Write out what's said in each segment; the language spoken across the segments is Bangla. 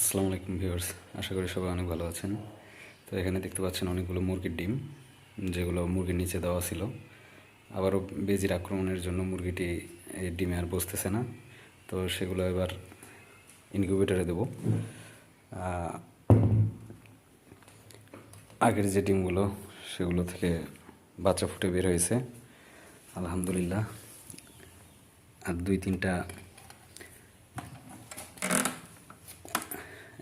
আসসালামু আলাইকুম ভিউয়ার্স, আশা করি সবাই অনেক ভালো আছেন। তো এখানে দেখতে পাচ্ছেন অনেকগুলো মুরগির ডিম, যেগুলো মুরগির নিচে দেওয়া ছিল। আবারও বেজির আক্রমণের জন্য মুরগিটি এই ডিমে আর বসতেছে না। তো সেগুলো এবার ইনকিউবেটরে দেবো। আগের যে ডিমগুলো, সেগুলো থেকে বাচ্চা ফুটে বের হয়েছে। আলহামদুলিল্লাহ। আর দুই তিনটা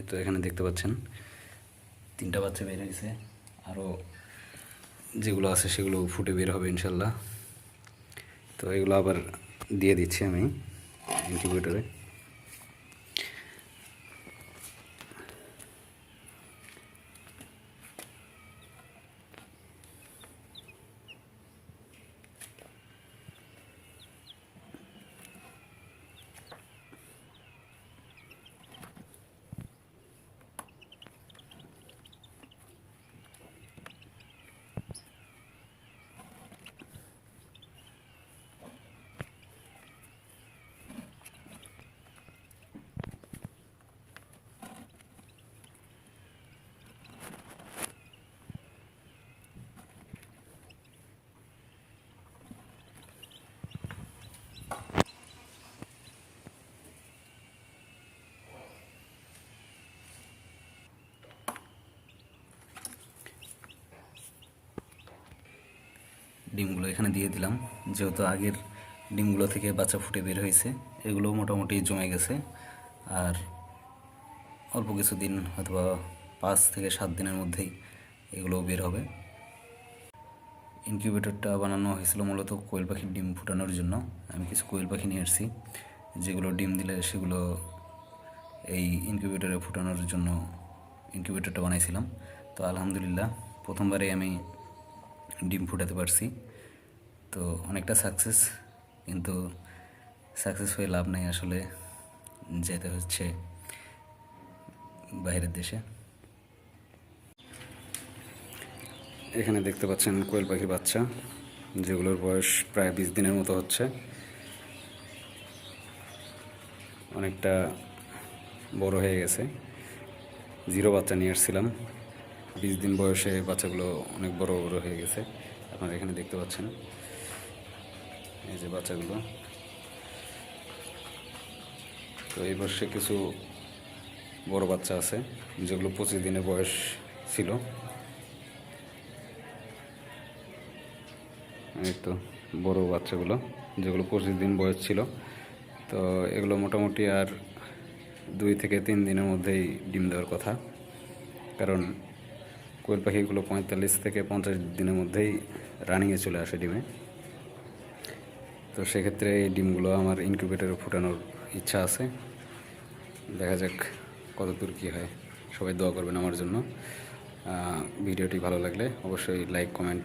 এই তো এখানে দেখতে পাচ্ছেন। তিনটা বাচ্চা বের হয়েছে। আরও যেগুলো আছে সেগুলো ফুটে বের হবে ইনশাল্লাহ। তো এগুলো আবার দিয়ে দিচ্ছি আমি ইনকিউবেটরে ডিমগুলো এখানে দিয়ে দিলাম। যেহেতু আগের ডিমগুলো থেকে বাচ্চা ফুটে বের হয়েছে, এগুলো মোটামুটি জমে গেছে। আর অল্প কিছুদিন অথবা পাঁচ থেকে সাত দিনের মধ্যেই এগুলো বের হবে। ইনকিউবেটরটা বানানো হয়েছিল মূলত কোয়েল পাখির ডিম ফুটানোর জন্য। আমি কিছু কোয়েল পাখি নিয়ে এসেছি যেগুলো ডিম দিলে সেগুলো এই ইনকিউবেটরে ফুটানোর জন্য ইনকিউবেটরটা বানাইছিলাম। তো আলহামদুলিল্লাহ প্রথমবারেই আমি ডিম ফুটাতে পারছি। তো অনেকটা সাকসেস কিন্তু সাকসেস হয়ে লাভ নেই আসলে, যেতে হচ্ছে বাইরের দেশে। এখানে দেখতে পাচ্ছেন কোয়েল পাখির বাচ্চা, যেগুলোর বয়স প্রায় বিশ দিনের মতো হচ্ছে। অনেকটা বড় হয়ে গেছে। জিরো বাচ্চা নিয়ে আসছিলাম। বিশ দিন বয়সে বাচ্চাগুলো অনেক বড় বড় হয়ে গেছে। আপনারা এখানে দেখতে পাচ্ছেন। এই যে বাচ্চাগুলো। তো এই বর্ষে কিছু বড় বাচ্চা আছে, যেগুলো পঁচিশ দিনের বয়স ছিল। এই তো বড় বাচ্চাগুলো, যেগুলো পঁচিশ দিন বয়স ছিল। তো এগুলো মোটামুটি আর দুই থেকে তিন দিনের মধ্যেই ডিম দেওয়ার কথা। কারণ কোয়েল পাখিগুলো পঁয়তাল্লিশ থেকে পঞ্চাশ দিনের মধ্যেই রানিংয়ে চলে আসে ডিমে। তো সেক্ষেত্রে এই ডিমগুলো আমার ইনকিউবেটরে ফুটানোর ইচ্ছা আছে। দেখা যাক কত দূর কী হয়। সবাই দোয়া করবেন আমার জন্য। ভিডিওটি ভালো লাগলে অবশ্যই লাইক কমেন্ট